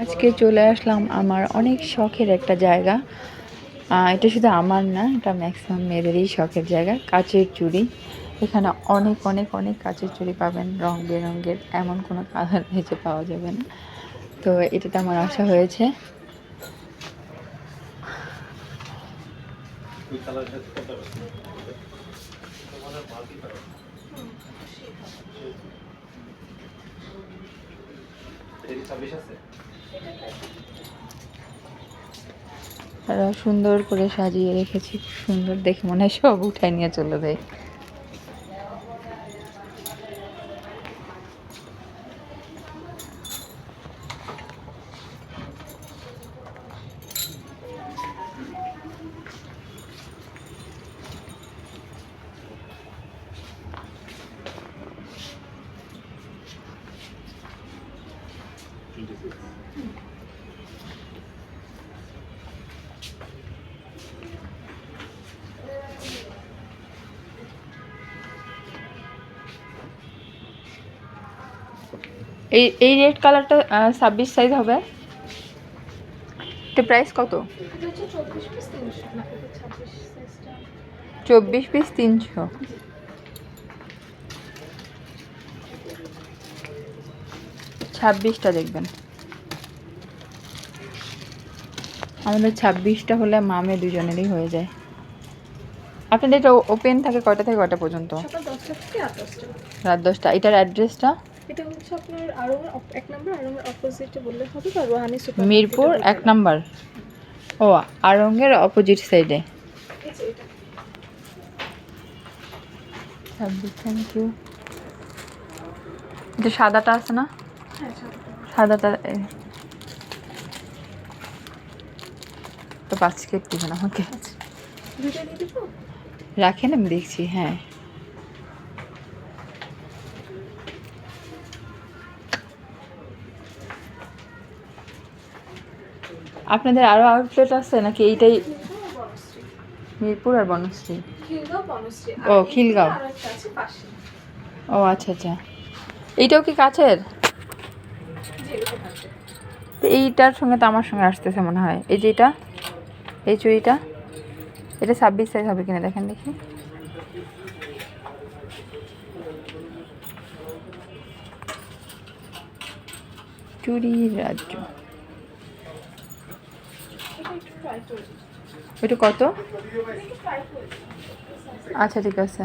আজকে চলে আসলাম আমার অনেক শখের একটা জায়গা। এটা শুধু আমার না, এটা ম্যাক্সিমাম মেয়েদেরই শখের জায়গা, কাচের চুড়ি। এখানে অনেক অনেক অনেক কাচের চুড়ি পাবেন, রং বেরঙের এমন কোনো কালার ভেজে পাওয়া যাবে না। তো এটাতে আমার আশা হয়েছে। তারা সুন্দর করে সাজিয়ে রেখেছি। সুন্দর দেখে মনে হয় সব উঠায় নিয়ে চলে যায়। এই এই রেড কালারটা ছাব্বিশ সাইজ হবে। এটা প্রাইস কত? চব্বিশ পিস তিনশো। ছাব্বিশটা দেখবেন। আমাদের ছাব্বিশটা হলে মামে দুজনেরই হয়ে যায়। আপনাদের এটা ওপেন থাকে কয়টা থেকে কয়টা পর্যন্ত? রাত দশটা। এটার অ্যাড্রেসটা এটা হচ্ছে আপনার আরও এক নম্বর আরঙের অপোজিটে বললে হবে বা রোহানি সুপার মিরপুর এক নাম্বার ও আরঙ্গের অপোজিট সাইডে থ্যাংক ইউ এটা। সাদাটা আছে না? হ্যাঁ সাদাটা। তো কেট দিবেন আমাকে রাখেন আমি দেখছি হ্যাঁ। আপনাদের আরও আউটলেট আছে নাকি? এইটাই মিরপুর আর বনশ্রী। ও, খিলগাঁও। ও আচ্ছা আচ্ছা। এইটাও কি কাছের। তো এইটার সঙ্গে তো আমার সঙ্গে আসতেছে মনে হয়। এই যে এটা? এই চুড়িটা? এটা ছাব্বিশ সাইজ হবে কিনা দেখেন দেখি। চুড়ির রাজ্য। এটা কত। আচ্ছা ঠিক আছে।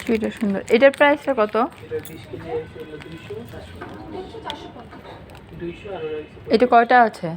চুড়িটা সুন্দর। এটার প্রাইসটা কত? এটা কয়টা আছে?